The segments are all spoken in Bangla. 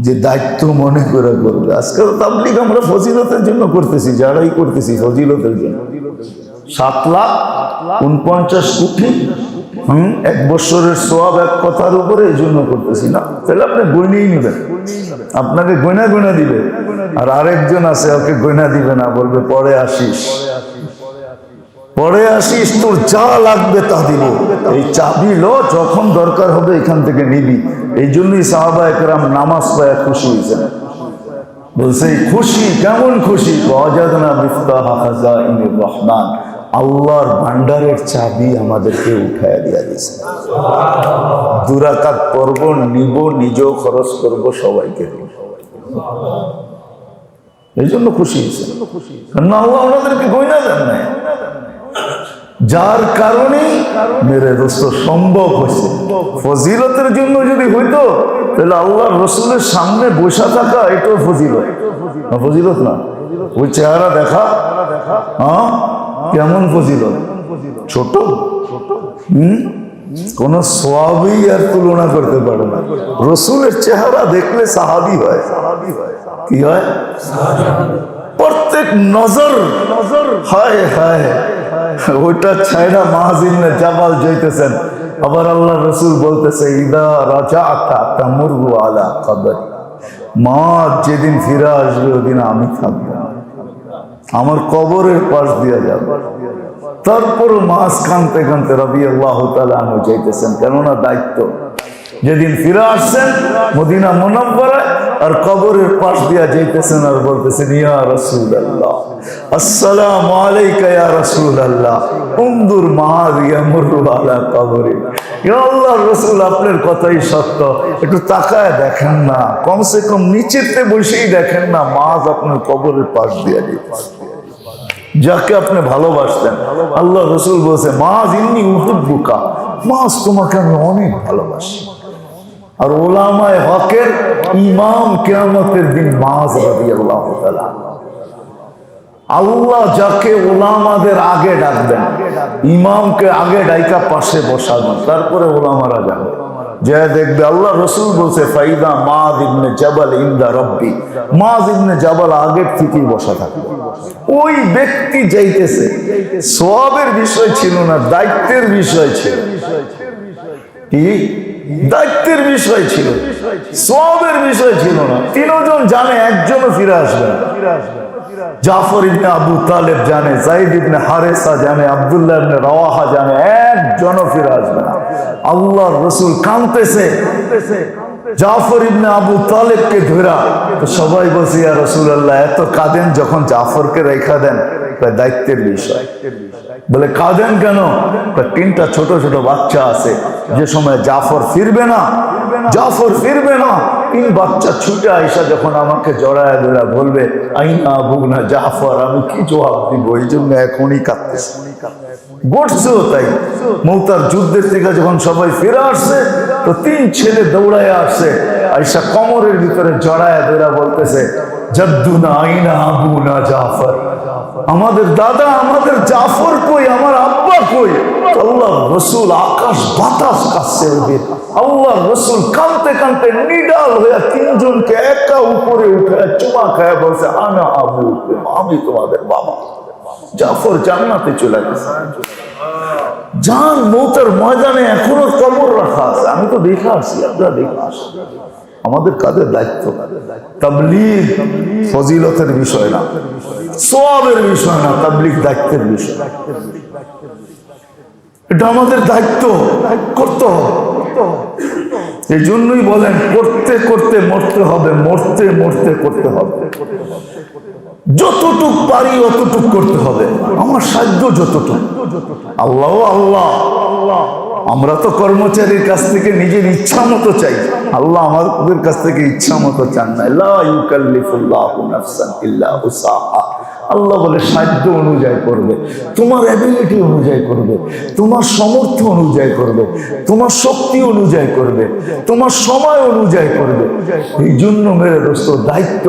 যে দায়িত্ব মনে করে করবে। আজকাল তাবলিগ আমরা ফজিলতের জন্য করতেছি, যারাই করতেছি ফজিলতের জন্য। সাত লাখ উনপঞ্চাশ কোটি, হম, এক বছরের সোয়াব এক কথার উপরে এই জন্য করতেছি না। তাহলে আপনি গয়নেই নেবেন। আপনাকে গয়না গয়না দিবে। আর আরেকজন আছে, ওকে গয়না দিবে না, বলবে, পরে আসিস। পরে আসিস, তোর যা লাগবে তা দিব। এই চাবি লো, যখন দরকার হবে এখান থেকে নিবি। এই জন্যই সাহাবা একরাম নামাজ পায় খুশি হয়েছেন বলছে খুশি কেমন খুশি? রহমান। আল্লাহর ভান্ডারের চাবি আমাদেরকে উঠায় দিয়া দিয়েছে। দুরাকাত করব নিব, নিজেও খরচ করব, সবাইকে এই জন্য খুশি হয়েছে না আল্লাহ ওনাদেরকে গয়না দেন নাই। যার কারণে মেরে দোস্ত সম্ভব হয়েছে। ফজিলতের জন্য যদি হইতো তাহলে আল্লাহ রসুলের সামনে বসা থাকা এটাও ফজিলত। না, ফজিলত না। ওই চেহারা দেখা হ্যাঁ কেমন ফজিলত? ছোট। হুম? কোন সোয়াবই আর তুলনা করতে পারে না। রসুলের চেহারা দেখলে সাহাবি হয়। কি হয়? প্রত্যেক নজর নজর। হায় হায়। ওইটা ছাইরা মাহাজিনে জাবাল যাইতেছেন। আবার আল্লাহ রসুল বলতেছে, ইদা রাজা আতা তামুরু আলা কবর মা যেদিন ফিরে আসবে, ওদিন আমি থাকব। আমার কবরের পাশ দিয়ে যাবে। তারপরও মাছ কানতে কানতে রবি আল্লাহ তালা আমি যাইতেছেন। কেননা দায়িত্ব। যেদিন ফিরে আসছেন, মদিনা মোনাম্বরায় আর কবরের পাশ দিয়া যাইতেছেন আর বলতেছেন, ইয়া রসুল আল্লাহ আসসালাম আলাইকা ইয়া রসুল আল্লাহ উন্দুর মাহাদ ইয়ামুরু আলা কবরে। আল্লাহ রসুল, আপনার কথাই সত্য। একটু তাকায় দেখেন না, কমসে কম নিচেতে বসেই দেখেন না মাছ আপনার কবরের পাশ দিয়া যাইতেছে। যাকে আপনি ভালোবাসতেন আল্লাহ রসুল বলছে মাছ ইন্নি উহুদ্বুকা মাছ তোমাকে আমি অনেক ভালোবাসি। আর ওলামায় হকের ইমাম কেয়ামতের দিন মাছ রাবি আল্লাহ আল্লাহ যাকে ওলামাদের আগে ডাকবেন, ইমামকে আগে ডাইকা পাশে বসাবেন, তারপরে ওলামারা যাবে। যে দেখবে আল্লাহ রসুল বলছে, ফাইদা মা ইবনে জাবাল ইন্দা রব্বি। মা ইবনে জাবাল আগের থেকেই বসা থাকবে ওই ব্যক্তি যাইতেছে। সবের বিষয় ছিল না, দায়িত্বের বিষয় ছিল। কি? দায়িত্বের বিষয় ছিল। সবের বিষয় ছিল না। তিনজন জানে, একজনও ফিরে আসবে। জাফর ইবনে আবু তালেব জানে জাইদ ইবনে হারেসা জানে, আব্দুল্লাহ ইবনে রাওয়াহা জানে, একজনও ফিরে আসবে না। আল্লাহ রসুল কানতেছে জাফর ইবনে আবু তালেবকে ধরা। তো সবাই বলছে, ইয়া রসুল্লাহ এত কাঁদেন যখন জাফরকে রেখা দেন। দায়িত্বের বিষয়। বলে, কাঁদেন কেন? তিনটা ছোট ছোট বাচ্চা আছে। যে সময় জাফর ফিরবে না, জাফর ফিরবে না, তিন বাচ্চা ছুটে আইসা যখন আমাকে জড়ায় ধরা বলবে, আইনা আবু না জাফর, আমি কি জবাব দিব? এই জন্য এখনই কাঁদতেছি। ঘটছেও তাই। মৌতার যুদ্ধের থেকে যখন সবাই ফিরে আসছে, তো তিন ছেলে দৌড়ায় আসছে। আইসা কমরের ভিতরে জড়ায় ধরা বলতেছে জাফর। আমাদের দাদা, আমাদের জাফর কই? আমার আব্বা কই? আল্লাহ রসুল আকাশ বাতাস কাছে আল্লাহ রসুল কানতে কানতে নিডাল হয়ে তিনজনকে একা উপরে উঠে চুমা খায় বলছে, আনা আবু, আমি তোমাদের বাবা। জাফর জান্নাতে চলে গেছে। যান মৌতের ময়দানে এখনও কবর রাখা আছে। আমি তো দেখে আসি, আপনারা দেখে আসি আমাদের কাদের দায়িত্ব। তাবলিগ ফজিলতের বিষয় না সবের বিষয় না, তাবলিগ দায়িত্বের বিষয়। এটা আমাদের দায়িত্ব, করতে হবে। এই জন্যই বলেন, করতে করতে মরতে হবে, মরতে মরতে করতে হবে। যতটুক পারি অতটুক করতে হবে। আমার সাধ্য যতটুক। আল্লাহ আল্লাহ। আমরা তো কর্মচারীর কাছ থেকে নিজের ইচ্ছা মতো চাই। আল্লাহ আমাদের কাছ থেকে ইচ্ছা মতো চান না। আল্লাহ বলে, সাধ্য অনুযায়ী করবে, তোমার অ্যাবিলিটি অনুযায়ী করবে, তোমার সামর্থ্য অনুযায়ী করবে, তোমার শক্তি অনুযায়ী করবে, তোমার সময় অনুযায়ী করবে। এই জন্য মেরে দোস্ত, দায়িত্ব।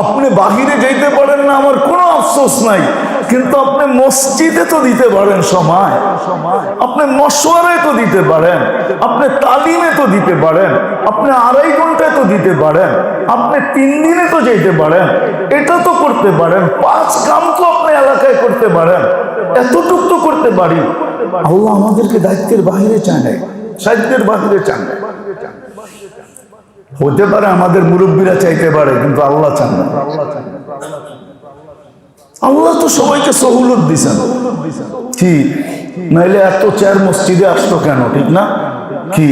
আপনি বাহিরে যাইতে পারেন না, আমার কোনো আফসোস নাই। কিন্তু আপনি মসজিদে তো দিতে পারেন সময়। আপনি মশওয়ারায় তো দিতে পারেন। আপনি তালিমে তো দিতে পারেন। আপনি আড়াই ঘন্টায় তো দিতে পারেন। আপনি তিন দিনে তো যেতে পারেন। এটা তো করতে পারেন। পাঁচ কাম তো আপনি এলাকায় করতে পারেন। এতটুক তো করতে পারি। আল্লাহ আমাদেরকে দায়িত্বের বাহিরে চায় সাহিত্যের বাহিরে চান। হতে পারে আমাদের মুরব্বীরা চাইতে পারে, কিন্তু আল্লাহ চান না। আল্লাহ তো সবাইকে সহুলত দিছেন। কি? নাইলে এত চেয়ার মসজিদে আসতো কেন? ঠিক না? কি?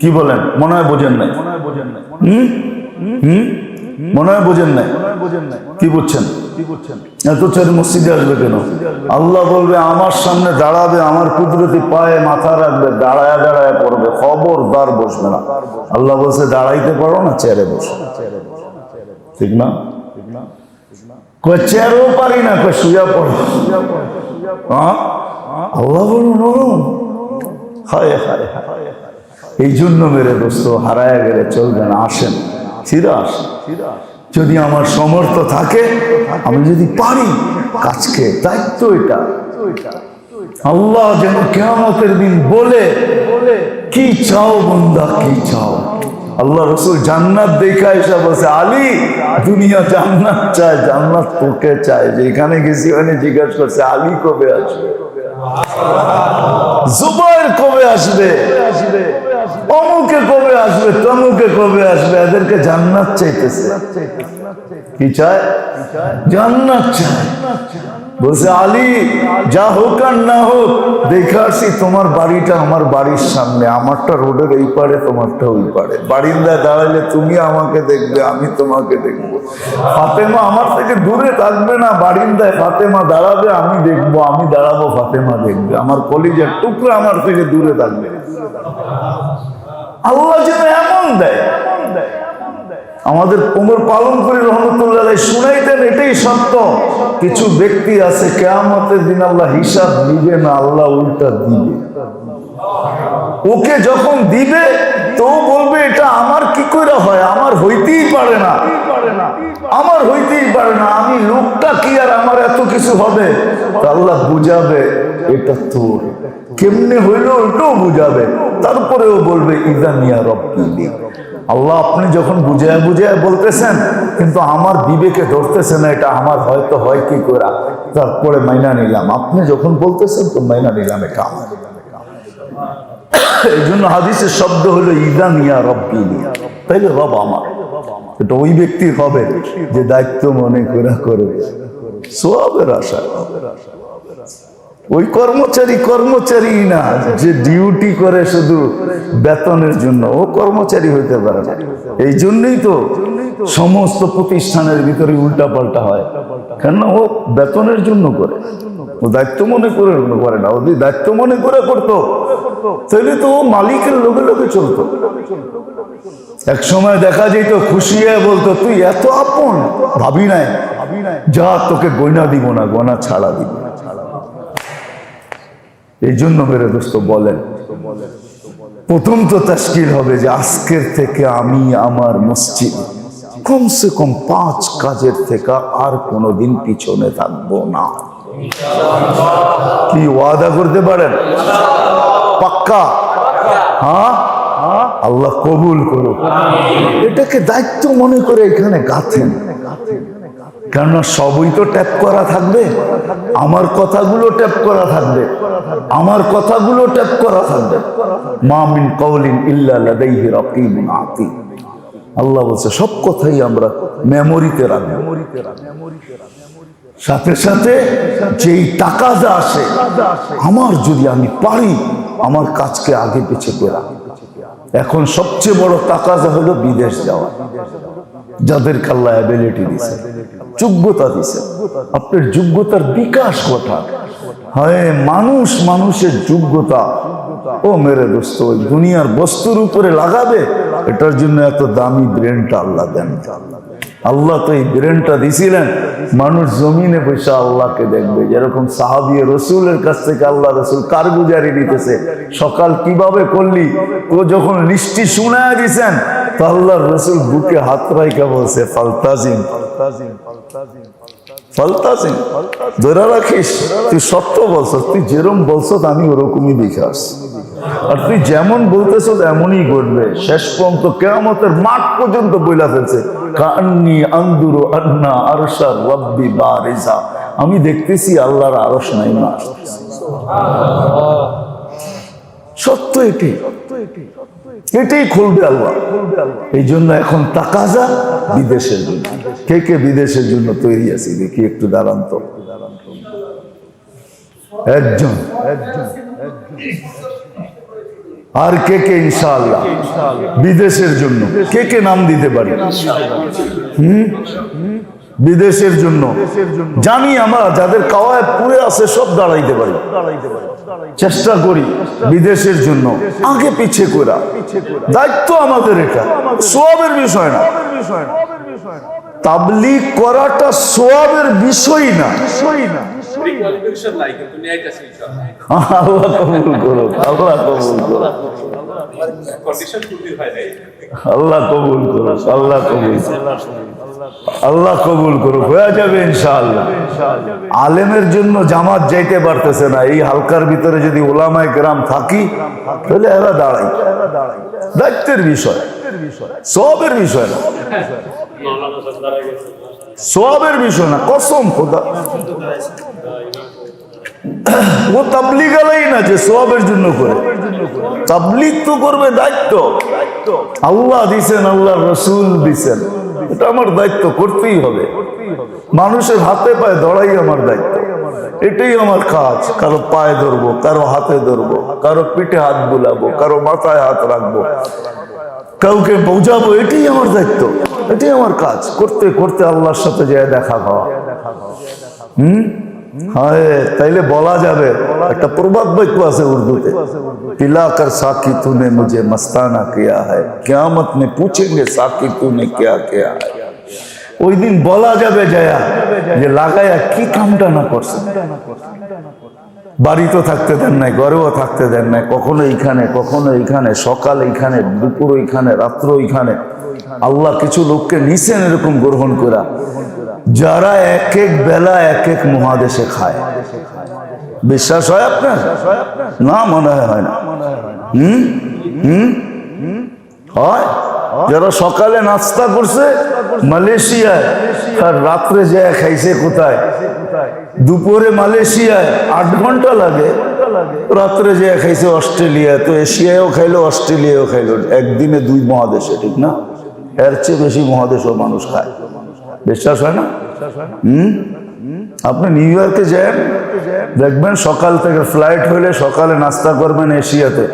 কি বলেন? মনে হয় বোঝেন নাই। হুম? হুম? মনে হয় বোঝেন নাই। কি বুঝছেন? এত চেয়ার মসজিদে আসবে কেন? আল্লাহ বলবে, আমার সামনে দাঁড়াবে, আমার কুদরতি পায়ে মাথা রাখবে, দাঁড়ায় দাঁড়ায় পড়বে, খবরদার বসবে না। আল্লাহ বলছে, দাঁড়াইতে পারো না, চেয়ারে বসো। ঠিক না? কয় চেয়ারও পারি না, কয় শুয়া পড়ো? আল্লাহ বলুন হায় হায় হায় এই জন্য মেরে দোস্ত, হারায় গেলে চলবে না, আসেন, ফিরে আসেন যদি আমার সমর্থ থাকে, আমি যদি পারি, কাজকে দায়িত্ব এটা। আল্লাহ যেন কেয়ামতের দিন বলে, কি চাও বন্দা, কি চাও? আল্লাহ রসুল জান্নাত দেখা এসে বসে আলী দুনিয়া জান্নাত চায় জান্নাত তোকে চায়। যেখানে গেছি ওখানে জিজ্ঞাসা করছে আলী কবে আসবে? জুবাইর কবে আসবে? অমুকে কবে আসবে? তমুকে কবে আসবে? এদেরকে জান্নাত চাইতেছে। কি চায়? জান্নাত চায়। বলছে, আলী, যা হোক আর না হোক, দেখে আসি তোমার বাড়িটা আমার বাড়ির সামনে। আমারটা রোডের এই পারে তোমারটা ওই পারে বারিন্দায় দাঁড়ালে তুমি আমাকে দেখবে, আমি তোমাকে দেখব। ফাতেমা আমার থেকে দূরে থাকবে না, বারিন্দায় ফাতেমা দাঁড়াবে, আমি দেখব, আমি দাঁড়াবো, ফাতেমা দেখবে। আমার কলিজার টুকরো আমার থেকে দূরে থাকবে আল্লাহ যেন এমন দেয়। আমাদের কোমর পালন করে রহমতুল্লাহ শুনাইতেন এটাই সত্য। কিছু ব্যক্তি আছে, কেয়ামতের দিন আল্লাহ হিসাব দিবে না, আল্লাহ উল্টা দিবে। ওকে যখন দিবে, তো বলবে, এটা আমার কি করে হয়? আমার হইতেই পারে না। আমার হইতেই পারে না। আমি লোকটা কি আর আমার এত কিছু হবে? আল্লাহ বুঝাবে, এটা তোর। কেমনে হইল ওটাও বুঝাবে। তারপরেও বলবে, ইদানিয়া রব্বিলি আল্লাহ আপনি যখন বুঝায় বুঝায় বলতেছেন, কিন্তু আমার বিবেকে ধরতেছে না এটা, আমার হয়তো হয় কি করে? তারপরে মাইনা নিলাম। আপনি যখন বলতেছেন, তো মাইনা নিলাম এটা। এই জন্য হাদিসের শব্দ হলো ইদানিয়া রব্বি তাইলে রব আমার। এটা ওই ব্যক্তি হবে যে দায়িত্ব মনে করে করবে সোয়াবের আশা ওই কর্মচারী কর্মচারী না, যে ডিউটি করে শুধু বেতনের জন্য। ও কর্মচারী হইতে পারে না। এই জন্যই তো সমস্ত প্রতিষ্ঠানের ভিতরে উল্টা পাল্টা হয়। কেন ও বেতনের জন্য করে। ও দায়িত্ব মনে করে করে না। ও দায়িত্ব মনে করে করতো, তাহলে তো ও মালিকের লোকে লোকে চলতো। এক সময় দেখা যেত, খুশি হয়ে বলতো, তুই এত আপন, ভাবি নাই। যা তোকে গয়না দিব না, গয়না ছাড়া দিব এই জন্য মেরে দোস্ত বলেন। প্রথম তো তাস্কির হবে যে আজকের থেকে আমি আমার মসজিদ কমসে কম পাঁচ কাজের থেকে আর কোনোদিন পিছনে থাকব না। কি ওয়াদা করতে পারেন? পাক্কা? হ্যাঁ? আল্লাহ কবুল করুক। এটাকে দায়িত্ব মনে করে এখানে গাথেন। কেননা সবই তো ট্যাপ করা থাকবে। আমার কথাগুলো ট্যাপ করা থাকবে। আমার কথাগুলো ট্যাপ করা থাকবে। মামিন কৌলিন ইল্লা লাদাইহি রাকিবুন আল্লাহ বলছে, সব কথাই আমরা মেমোরিতে রাখব। সাথে সাথে যেই টাকা যা আসে, আমার যদি আমি পারি, আমার কাজকে আগে পিছে করা এখন সবচেয়ে বড় টাকা যা হলো বিদেশ যাওয়া। যাদের কাল্লা অ্যাবিলিটি দিছে। যোগ্যতা দিছে। আপনার যোগ্যতার বিকাশ ঘটা। হয়, মানুষ মানুষের যোগ্যতা। ও মেরে দোস্ত, ওই দুনিয়ার বস্তুর উপরে লাগাবে। এটার জন্য এত দামি ব্রেনটা আল্লাহ দেন। আল্লাহ তো এই ব্রেনটা দিছিলেন। মানুষ জমিনে বসে আল্লাহকে দেখবে। যেরকম সাহাবি রসুলের কাছ থেকে আল্লাহ রসুল কারগুজারি দিতেছে। সকাল কীভাবে করলি? ও যখন লিস্টি শুনায় দিছেন তো আল্লাহ রসুল বুকে হাত রাইকা বলছে, ফালতাজিম ফলতাছি ধরে রাখিস, তুই সত্য বলছস, তুই যেরম বলছস আমি ওরকমই দেখে আসছি। আর তুই যেমন বলতেছ এমনই ঘটবে। শেষ পর্যন্ত কেয়ামতের মাঠ পর্যন্ত বইলা ফেলছে, কান্নি আন্দুরু আন্না আরশা রব্বি বারিজা। আমি দেখতেছি আল্লাহর আরশ নাই না সত্য এটি। এটাই খুলবে আল্লাহ। এই জন্য এখন তাকাজা বিদেশের জন্য। কে কে বিদেশের জন্য তৈরি আছি? দেখি একটু দাঁড়ান তো। একজন একজন। আর কে কে ইনশাআল্লাহ? বিদেশের জন্য। কে কে নাম দিতে পারি? হুম? বিদেশের জন্য। জানি আমরা যাদের কাওয়ায় পুরে আছে, সব দাঁড়াইতে পারি। চেষ্টা করি বিদেশের জন্য। আগে পিছিয়ে করা। দায়িত্ব আমাদের এটা। সবের বিষয় না। তাবলিগ করাটা সবের বিষয় না বিষয় না। কোয়ালিফিকেশন নাই কিন্তু ন্যায়টা আছে ইনশাআল্লাহ আল্লাহ কবুল করুক আল্লাহ কবুল করুক কন্ডিশন পূর্তি হয় নাই আল্লাহ কবুল করুক আল্লাহ কবুল আল্লাহ কবুল করুক হয়ে যাবে ইনশাআল্লাহ। আলেমের জন্য জামাত যাইতে পারতেছে না। এই হালকার ভিতরে যদি ওলামায় গ্রাম থাকি তাহলে এরা দাঁড়াই দায়িত্বের বিষয়। সবের বিষয় না। সবের বিষয় না। কসম খোদা। ও তাবলিগ আলাই না যে সবের জন্য করে তাবলিগ তো করবে দায়িত্ব আল্লাহ দিছেন আল্লাহ রসুল দিছেন এটা আমার দায়িত্ব, করতেই হবে। মানুষের হাতে পায়ে ধরাই আমার দায়িত্ব। এটাই আমার কাজ। কারও পায়ে ধরবো, কারও হাতে ধরবো, কারও পিঠে হাত বুলাবো, কারও মাথায় হাত রাখব। কাউকে বোঝাবো, এটাই আমার দায়িত্ব। এটাই আমার কাজ। করতে করতে আল্লাহর সাথে যায় দেখা পাওয়া হুম? হ্যাঁ তাইলে বলা যাবে একটা প্রবাদ বাক্য আছে উর্দুতে পিলাকর সাকি তুনে মুঝে মস্তানা কিয়া হ্যায় কিয়ামত মে পুছেঙ্গে সাকি তুনে কিয়া কিয়া হ্যায় ওই দিন বলা যাবে জয়া যে লাগায়া কি কামটা না করছে বাড়িতে থাকতে দেন নাই, ঘরেও থাকতে দেন নাই। কখনো এইখানে কখনো এইখানে, সকাল এইখানে, দুপুর ওইখানে রাত্র ওইখানে আল্লাহ কিছু লোককে নিছেন এরকম গ্রহণ করা। যারা এক এক বেলা এক এক মহাদেশে খায়। বিশ্বাস হয় আপনার? না, মনে হয় হয় না। হুম? হুম? হয়? যারা সকালে নাস্তা করছে, মালয়েশিয়ায়, আর রাত্রে যায় খাইছে কোথায়? দুপুরে মালয়েশিয়ায় আট ঘণ্টা লাগে, রাত্রে যে খাইছে অস্ট্রেলিয়া, তো এশিয়ায়ও খাইলো অস্ট্রেলিয়াও খাইলো। একদিনে দুই মহাদেশে, ঠিক না? এর চেয়ে বেশি মহাদেশও মানুষ খায়। বিশ্বাস হয় না? হুম? আপনি নিউ ইয়র্কে যান, দেখবেন সকাল থেকে ফ্লাইট হলে সকালে নাস্তা করবেন এশিয়াতে।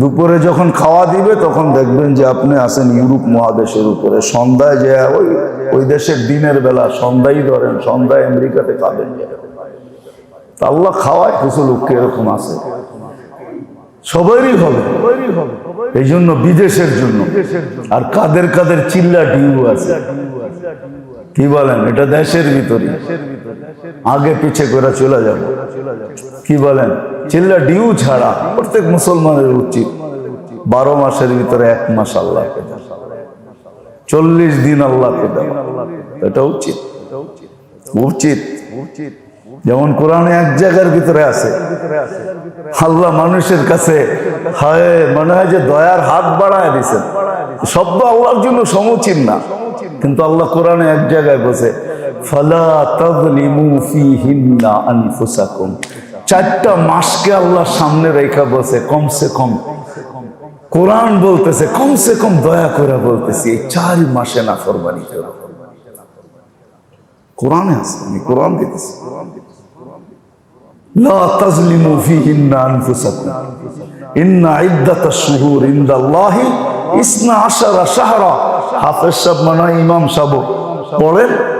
দুপুরে যখন খাওয়া দিবে, তখন দেখবেন যে আপনি আছেন ইউরোপ মহাদেশের উপরে। সন্ধ্যায় যে ওই ওই দেশের দিনের বেলা সন্ধ্যায় ধরেন, সন্ধ্যায় আমেরিকাতে খাবেন। আল্লাহ খাওয়ায়, কিছু লোককে এরকম আছে। সবারই হবে। এই জন্য বিদেশের জন্য। আর কাদের কাদের চিল্লা ডিউ আছে। কি বলেন? এটা দেশের ভিতরে আগে পিছে করে চলে যাবে। কি বলেন? চিল্লা ডিউ ছাড়া প্রত্যেক মুসলমানের উচিত। বারো মাসের ভিতরে এক মাস আল্লাহকে চল্লিশ দিন আল্লাহকে দেওয়া। এটা উচিত। উচিত। যেমন কোরআনে এক জায়গার ভিতরে আছে। আল্লাহ মানুষের কাছে হয়, মনে হয় যে দয়ার হাত বাড়ায় দিছেন শব্দ আল্লাহর জন্য সমুচীন না। কিন্তু আল্লাহ কোরআনে এক জায়গায় বসে ফালা তাজলিমু ফিহিন্না আনফুসাকুম। চারটা মাসকে আল্লাহ সামনে রেখা বসে কমসে কম। কোরআন বলতেছে, কমসে কম দয়া করে বলতেছি, এই চার মাসে না ফরমানি করো। কোরআনে আছে, আমি কোরআন দিতেছি। লা তাজলিমু ফিহিন্না আনফুসাকুম। ইন্না ইদ্দাতাশ শুহুর ইনদাল্লাহি ইসনা আশারা শাহরা। হাফেজ সাহেব মনে ইমাম সাহেব। পড়েন?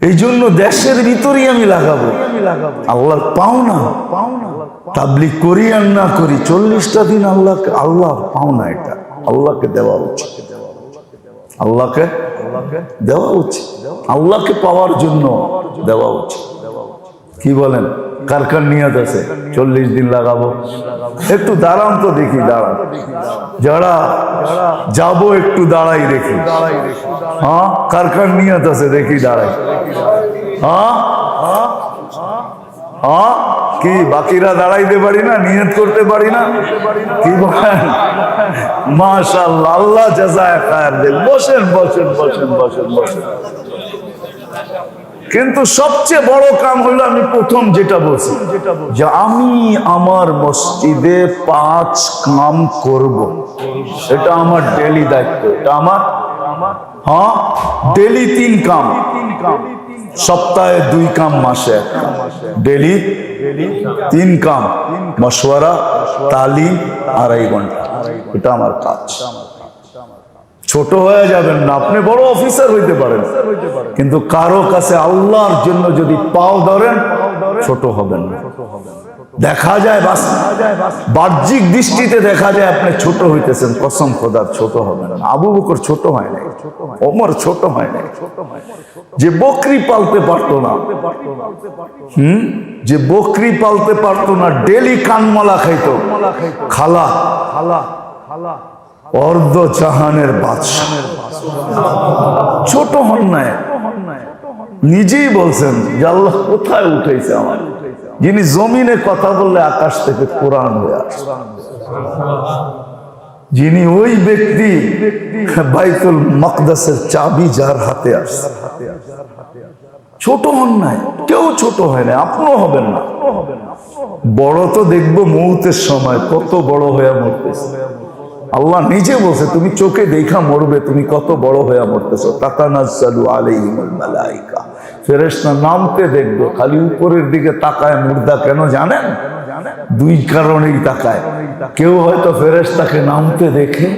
এই জন্য দেশের ভিতরেই আমি লাগাবো। আল্লাহ পাও না পাও না তাবলিক করি আর না করি, চল্লিশটা দিন আল্লাহকে আল্লাহ পাও না এটা। আল্লাহকে দেওয়া উচিত। আল্লাহকে আল্লাহকে দেওয়া উচিত। আল্লাহকে পাওয়ার জন্য দেওয়া উচিত। কি বলেন? কার কার নিয়ত আছে, চল্লিশ দিন লাগাবো। একটু দাঁড়ান তো দেখি, দাঁড়ান। যারা যাব একটু দাঁড়াই দেখি। হ্যাঁ কার কার নিয়ত আছে, দেখি দাঁড়াই। হ্যাঁ হ্যাঁ কি বাকিরা দাঁড়াইতে পারি না, নিয়ত করতে পারি না? কি বলেন? মাশাল্লাহ আল্লাহ জাজায় খায়ের দেখ বসেন বসেন বসেন বসেন বসেন। কিন্তু সবচেয়ে বড় কাম হলো আমি প্রথম যেটা বলছি, যে আমি আমার মসজিদে পাঁচ কাম করব। এটা আমার ডেলি দায়িত্ব, এটা আমার হ্যাঁ ডেলি তিন কাম। সপ্তাহে দুই কাম, মাসে ডেলি তিন কাম, মশওয়ারা, তালিম, আড়াই ঘণ্টা। এটা আমার কাজ। ছোট হয়ে যাবেন না, আপনি বড় অফিসার হইতে পারেন। কিন্তু কারও কাছে আল্লাহর জন্য যদি পাও ধরেন, ছোট হবেন না। দেখা যায় বাহ্যিক দৃষ্টিতে দেখা যায় আপনি ছোট হইতেছেন, কসম খোদার ছোট হবেন না। আবু বকর ছোট হয় নাই, ওমর ছোট হয় নাই। যে বকরি পালতে পারতো না, হুম? যে বকরি পালতে পারতো না, ডেলি কানমালা খাইতো খালা খালা খালা অর্ধ জাহানের বাদশাহ। ছোট হন নাই। নিজেই বলছেন যে আল্লাহ কোথায় উঠেছে আমার? যিনি জমিনে কথা বললে আকাশ থেকে কোরআন হয়ে আসে। যিনি ওই ব্যক্তি বাইতুল মকদাসের চাবি যার হাতে আসছে। ছোট হন নাই। কেউ ছোট হয় না আপনিও হবেন না। বড় তো দেখব মুহূর্তের সময়। কত বড় হয়ে মরতেছে। আল্লাহ নিজে বলছে, তুমি চোখে দেখা মরবে, তুমি কত বড় হয়ে মরতেছো। ফেরেশতা নামতে দেখবে, খালি উপরের দিকে তাকায়, মুর্দা কেন জানেন? দুই কারণেই তাকায়। কেউ হয়তো ফেরেশতাকে নামতে দেখে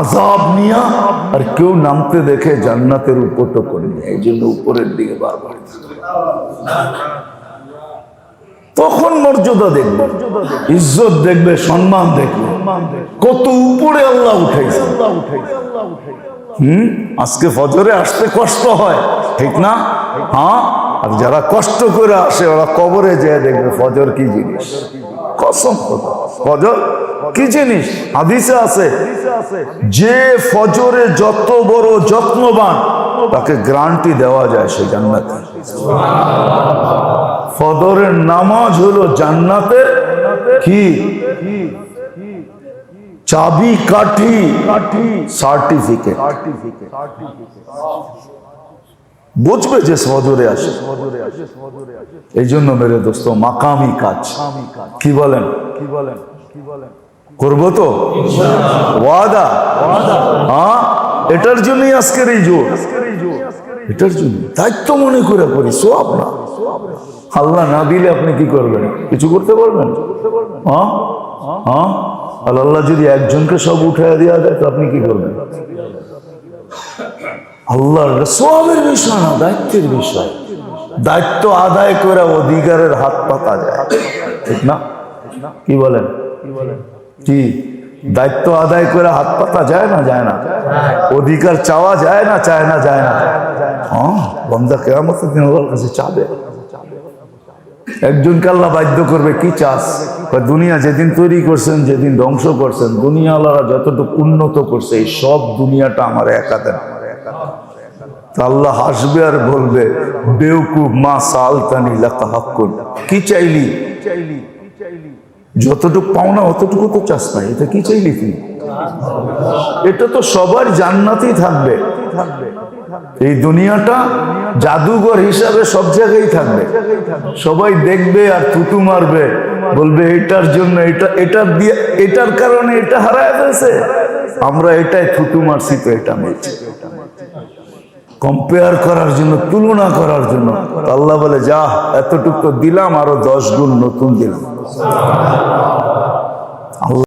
আজাব নিয়া, আর কেউ নামতে দেখে জান্নাতের উপটক নিয়ে, এই জন্য উপরের দিকে বারবার তখন মর্যাদা দেখবে, ইজ্জত দেখবে, সম্মান দেখবে। কত উপরে আল্লাহ উঠাইছে। হম? আজকে ফজরে আসতে কষ্ট হয়, ঠিক না? হ্যাঁ? আর যারা কষ্ট করে আসে, ওরা কবরে যেয়ে দেখবে ফজর কি জিনিস। কসম ফজর কি জিনিস? হাদিসে আছে, যে ফজরে যত বড় যত্নবান, তাকে গ্রান্টি দেওয়া যায় সে জান্নাতে। ফদরের নামাজ হলো জান্নাতের কি? চাবি, কাঠি সার্টিফিকেট বুঝবে যে সদরে আসে। এই জন্য মেরে দোস্ত, মাকামি কাজ। কি বলেন? কি বলেন কি বলেন করব তো? ওয়াদা? হ্যাঁ? এটার জন্যই আজকের এই জোর এটার জন্য দায়িত্ব মনে করে করি সব না। আল্লাহ না দিলে আপনি কি করবেন? কিছু করতে পারবেন? হ্যাঁ? হ্যাঁ? আল্লাহ যদি একজনকে সব উঠে দেওয়া দেয়, তো আপনি কি করবেন? আল্লাহর সবের বিষয় না, দায়িত্বের বিষয়। দায়িত্ব আদায় করে অধিকারের হাত পাতা যায়। ঠিক না? কি বলেন? কি দায়িত্ব আদায় করে হাত পাতা যায় না যায় না? অধিকার চাওয়া যায় না, চায় না, যায় না? হ্যাঁ বন্ধা কেরামতের দিন আল্লাহর কাছে চাবে। একজনকে আল্লাহ বাধ্য করবে, কি চাষ দুনিয়া যেদিন তৈরি করছেন, যেদিন ধ্বংস করছেন দুনিয়া আল্লাহরা যতটুকু উন্নত করছে, এই সব দুনিয়াটা আমার একা দেন আল্লাহ হাসবে আর বলবে বেউকুব মা সালতানি লাকা হাক্কুন কি চাইলি? চাইলি যতটুকু পাওনা অতটুকু তো চাস না। এটা কি চাইলি তুই? এটা তো সবার জান্নাতেই থাকবে। এই দুনিয়াটা জাদুঘর হিসাবে সব জায়গায় থাকবে। সবাই দেখবে আর থুতু মারবে, বলবে এটার জন্য এটা, এটার দিয়ে, এটার কারণে এটা হারায় ফেলছে। আমরা এটাই থুতু মারছি তো এটা মিলছে কম্পেয়ার করার জন্য, তুলনা করার জন্য, আল্লাহ বলে, যা, এতটুকু দিলাম, আরও দশ গুণ নতুন দিলাম। আল্লাহ